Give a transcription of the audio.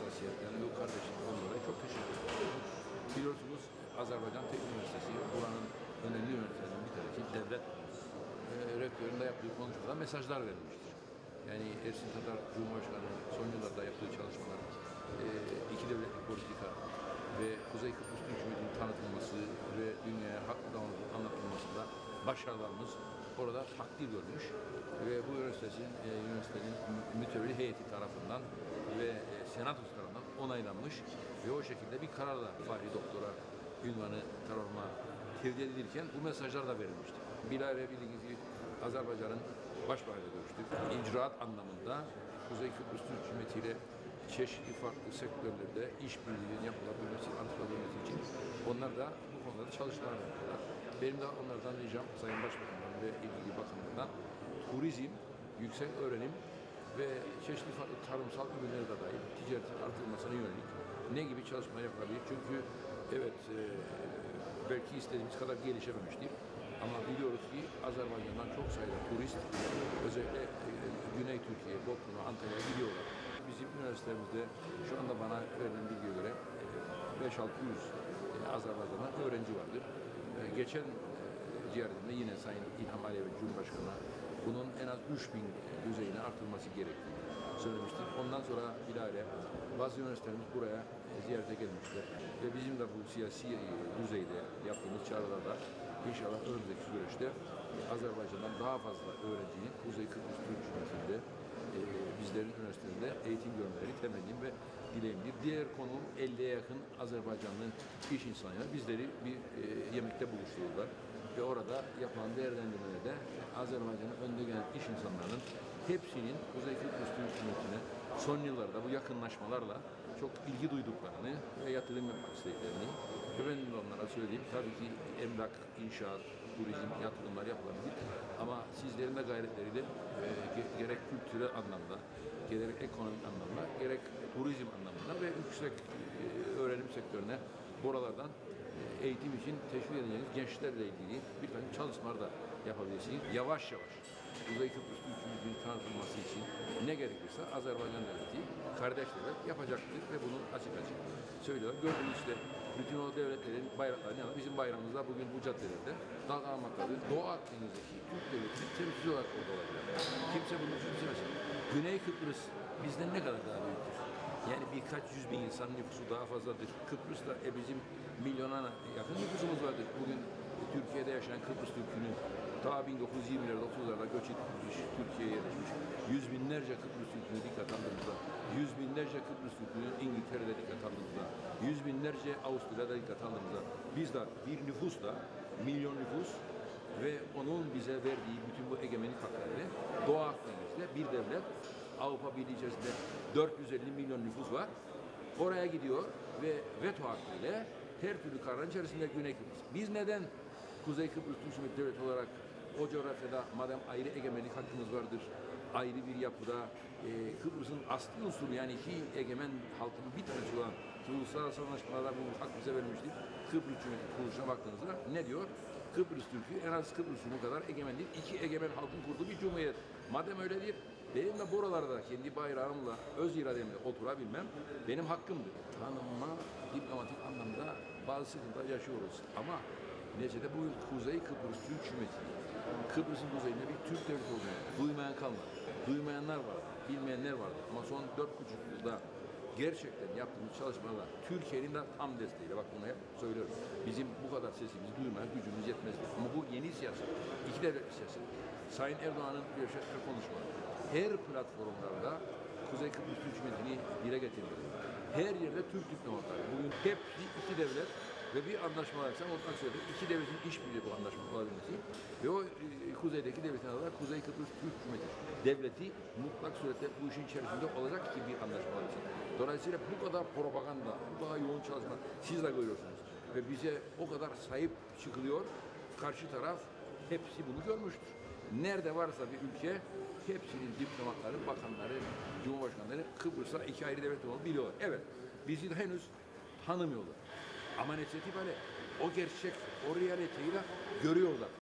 hassasiyetlerine ve kardeşlikten dolayı çok teşekkür ederim. Biliyorsunuz Azerbaycan Teknik Üniversitesi buranın önemli üniversitelerinden bir tanesi devlet e, rektöründe yaptığı konuşmada mesajlar verilmiştir. Yani Ersin Tatar Cumhurbaşkanı son yıllarda yaptığı çalışmalar, e, iki devletli politika ve Kuzey Kıbrıs Türk Cumhuriyeti'nin tanıtılması ve dünyaya haklı anlatılmasında başarılarımız orada takdir görmüş ve bu üniversitenin, e, üniversitenin mü- mütevelli heyeti tarafından ve e, senatosu tarafından onaylanmış ve o şekilde bir kararla Fahri Doktora ünvanı tarafıma tevdi edilirken bu mesajlar da verilmişti. Bilahare bildiğiniz gibi Azerbaycan'ın başbakanıyla görüştük. İcraat anlamında Kuzey Kıbrıs Türk Cumhuriyeti ile çeşitli farklı sektörlerde işbirliğinin yapılabilmesi, artırılabilmesi için onlar da bu konuda çalışmalar yapıyorlar. Benim de onlardan ricam Sayın Başbakan'dan ve ilgili bakanlardan turizm, yüksek öğrenim ve çeşitli tarımsal ürünlere de dahil ticaretin artırılmasına yönelik ne gibi çalışmalar yapılabilir? Çünkü evet e, belki istediğimiz kadar gelişememiştir. Ama biliyoruz ki Azerbaycan'dan çok sayıda turist özellikle e, Güney Türkiye, Bodrum'a, Antalya'ya gidiyorlar. Bizim üniversitemizde şu anda bana verilen bilgiye göre e, 5-600 e, Azerbaycan'dan öğrenci vardır. E, Geçen e, ziyaretimde yine Sayın İlham Aliyev Cumhurbaşkanı'na bunun en az 3000 düzeyine artırılması gerektiğini söylemiştik. Ondan sonra bilahare bazı üniversitelerimiz buraya e, ziyarete gelmişler. Ve bizim de bu siyasi e, düzeyde yaptığımız çağrılarda inşallah önümüzdeki süreçte e, Azerbaycan'dan daha fazla öğrencinin Kuzey Kıbrıs Türk Cumhuriyeti'nde e, bizlerin üniversitelerinde eğitim görmeleri temennim ve dileğimdir. Diğer konu 50'ye yakın Azerbaycanlı iş insanları bizleri bir e, yemekte buluşturdular ve orada yapılan değerlendirmelerde Azerbaycan'ın önde gelen iş insanlarının hepsinin Kuzey Kıbrıs Türk Cumhuriyeti'ne son yıllarda bu yakınlaşmalarla çok ilgi duyduklarını ve yatırım yapmak istediklerini de onlara söyleyeyim. Tabii ki emlak, inşaat, turizm yatırımlar yapılabilir ama sizlerin de gayretleriyle e, ge- gerek kültürel anlamda, gerek ekonomik anlamda, gerek turizm anlamında ve yüksek e, öğrenim sektörüne buralardan e, eğitim için teşvik edeceğiniz gençlerle ilgili bir takım çalışmalar da yapabilirsiniz. Yavaş yavaş Kuzey Kıbrıs Türk Cumhuriyeti'nin tanıtılması için ne gerekirse Azerbaycan devleti kardeş yapacaktır ve bunu açık açık söylüyorlar. Gördüğünüz işte bütün o devletlerin bayraklarının yanında bizim bayrağımız da bugün bu caddelerde dalgalanmaktadır. Doğu Akdeniz'deki Türk devletinin temsilci olarak orada olacak. Kimse bunu küçümsemesin. Güney Kıbrıs bizden ne kadar daha büyüktür? Yani birkaç yüz bin insan nüfusu daha fazladır. Kıbrıs'ta e, bizim milyona yakın nüfusumuz vardır. Bugün Türkiye'de yaşayan Kıbrıs Türk'ünü ta 1920'lerde 30'larda göç etmiş, Türkiye'ye yerleşmiş. Yüz binlerce Kıbrıs Türk'ünü dikkat aldığımızda, yüz binlerce Kıbrıs Türk'ünü İngiltere'de dikkat aldığımızda, yüz binlerce Avusturya'da dikkat aldığımızda biz de bir nüfusla, milyon nüfus ve onun bize verdiği bütün bu egemenlik hakları Doğu Akdeniz'de bir devlet Avrupa Birliği içerisinde 450 milyon nüfus var. Oraya gidiyor ve veto hakkıyla her türlü kararın içerisinde Güney Kıbrıs. Biz neden Kuzey Kıbrıs Türk Cumhuriyeti Devleti olarak o coğrafyada madem ayrı egemenlik hakkımız vardır, ayrı bir yapıda e, Kıbrıs'ın asli unsuru yani iki egemen halkının bir tanesi olan uluslararası anlaşmalarda bu hak bize verilmiştir. Kıbrıs Cumhuriyeti kuruluşuna baktığınızda ne diyor? Kıbrıs Türk'ü en az Kıbrıs Rum'u kadar egemen değil, iki egemen halkın kurduğu bir cumhuriyet. Madem öyledir, benim de buralarda kendi bayrağımla, öz irademle oturabilmem benim hakkımdır. Tanınma, diplomatik anlamda bazı sıkıntılar yaşıyoruz. Ama neticede bugün Kuzey Kıbrıs Türk Cumhuriyeti, Kıbrıs'ın kuzeyinde bir Türk devleti olduğunu duymayan kalmadı. Duymayanlar var, bilmeyenler vardı. Ama son dört buçuk yılda gerçekten yaptığımız çalışmalarla Türkiye'nin de tam desteğiyle bak bunu hep söylüyorum. Bizim bu kadar sesimizi duymaya gücümüz yetmezdi. Ama bu yeni siyaset, iki devlet siyaseti. Sayın Erdoğan'ın bir ve konuşma her platformlarda Kuzey Kıbrıs Türk Cumhuriyeti'ni dile getirdi. Her yerde Türk diplomatları. Bugün hepsi iki devlet ve bir anlaşma varsa mutlak söyledim. İki devletin işbirliği bu anlaşma olabilmesi ve o e, kuzeydeki devletin adı da Kuzey Kıbrıs Türk Cumhuriyeti. Devleti mutlak surette bu işin içerisinde olacak ki bir anlaşma olabilsin. Dolayısıyla bu kadar propaganda, bu kadar yoğun çalışma siz de görüyorsunuz. Ve bize o kadar sahip çıkılıyor. Karşı taraf hepsi bunu görmüştür. Nerede varsa bir ülke hepsinin diplomatları, bakanları, cumhurbaşkanları Kıbrıs'a iki ayrı devlet olduğunu biliyorlar. Evet, bizi henüz tanımıyorlar. Ama netice itibariyle o gerçek, o realiteyi de görüyorlar.